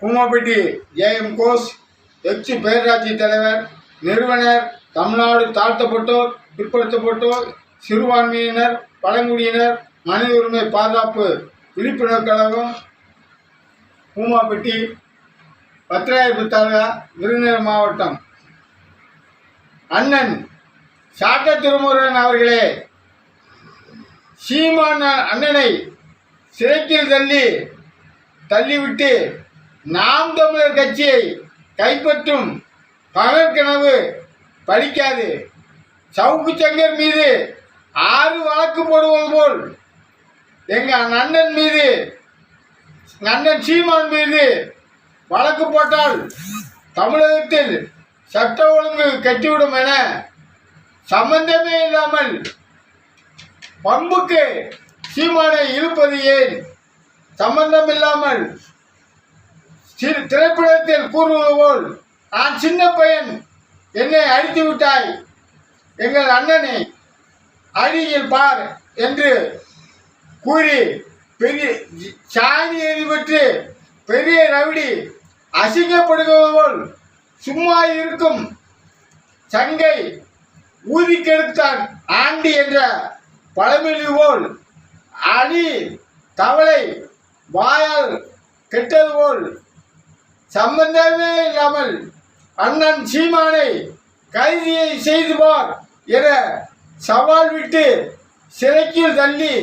கூமாப்பட்டி ஜேஎம் கோஸ் எக்ஸி பேரராட்சி தலைவர் நிறுவனர் தமிழ்நாடு தாழ்த்தப்பட்டோர் பிற்படுத்தப்பட்டோர் சிறுபான்மையினர் பழங்குடியினர் மனித உரிமை பாதுகாப்பு விழிப்புணர்வு கழகம் கூமாப்பட்டி பத்திராயப்பு தாலுகா விருதுநகர் மாவட்டம். அண்ணன் சாட்ட திருமுருகன் அவர்களே சீமான அண்ணனை சிறைக்கில் தள்ளி தள்ளிவிட்டு நாம் தமிழர் கட்சியை கைப்பற்றும் பகற்கனவு படிக்காது. சவுக்கு சங்கர் மீது ஆறு வழக்கு போடுவது போல் எங்கள் அண்ணன் மீது அண்ணன் சீமான் மீது வழக்கு போட்டால் தமிழகத்தில் சட்ட ஒழுங்கு கட்டிவிடும் என சம்பந்தமே இல்லாமல் பம்புக்கு சீமானை இழுப்பது ஏன்? சம்பந்தம் இல்லாமல் சிறு திரைப்படத்தில் கூறுவது போல் நான் சின்ன பையன். என்னை அடித்து விட்டாய். எங்கள் அண்ணனை அடியில் பார் என்று கூறி பெரிய சாணி எறி பெற்று பெரிய ரவுடி அசிங்கப்படுகிறது போல் சும்மா இருக்கும் சங்கை ஊதி கெடுத்தான் ஆண்டி என்ற பழமொழி போல் அணி தவளை வாயால் கெட்டது போல் சம்பந்தமே இல்லாமல் அண்ணன் சீமானை கைதியை செய்து பார் என சவால் விட்டு சிறைக்கில் தள்ளி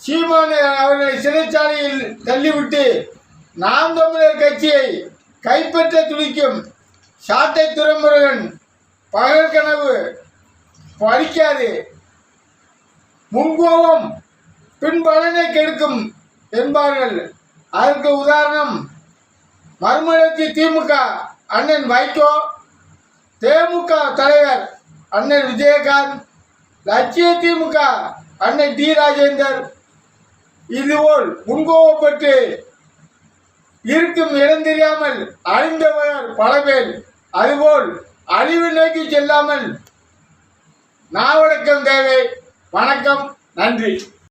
சீமானை அவர்களை சிறைச்சாலையில் தள்ளிவிட்டு நாம் தமிழர் கட்சியை கைப்பற்ற துடிக்கும் சாட்டை துறைமுருகன் பகல் கனவு பறிக்காது. முன்கோபம் பின்பலனை கெடுக்கும் என்பார்கள். அதற்கு உதாரணம் மறுமலர்ச்சி திமுக அண்ணன் வைகோ தேமுக தலைவர் அண்ணன் விஜயகாந்த் லட்சிய திமுக அண்ணன் டி ராஜேந்தர். இதுபோல் முன்கோவப்பட்டு இருக்கும் இடம் தெரியாமல் அழிந்தவர் பல பேர். அதுபோல் அழிவு நோக்கி செல்லாமல் நாவடக்கம் தேவை. வணக்கம் நன்றி.